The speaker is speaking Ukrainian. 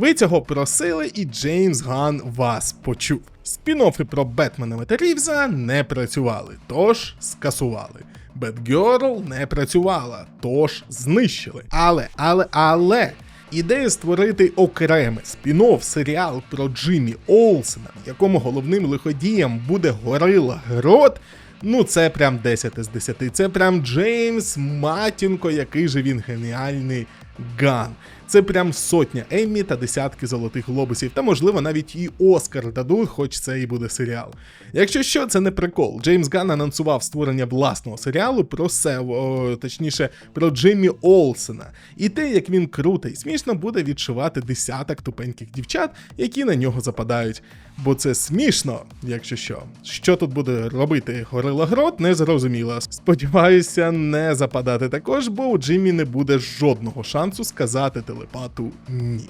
Ви цього просили, і Джеймс Ган вас почув. Спін-оффи про Бетмена та Рівза не працювали, тож скасували. Бетгерл не працювала, тож знищили. Але, але, але. Ідея створити окремий спін-офф серіал про Джиммі Олсена, в якому головним лиходієм буде Горила Грот. Ну, це прям 10 з 10. Це прям Джеймс Матінко, який же він геніальний ган. Це прям сотня Еммі та десятки золотих глобусів, та можливо навіть і Оскар дадуть, хоч це і буде серіал. Якщо що, це не прикол. Джеймс Ган анонсував створення власного серіалу про Сев, о, точніше про Джиммі Олсена. І те, як він круто смішно буде відшивати десяток тупеньких дівчат, які на нього западають. Бо це смішно, якщо що. Що тут буде робити Горила Грот, не зрозуміло. Сподіваюся, не западати також, бо у Джиммі не буде жодного шансу сказати телепату ні.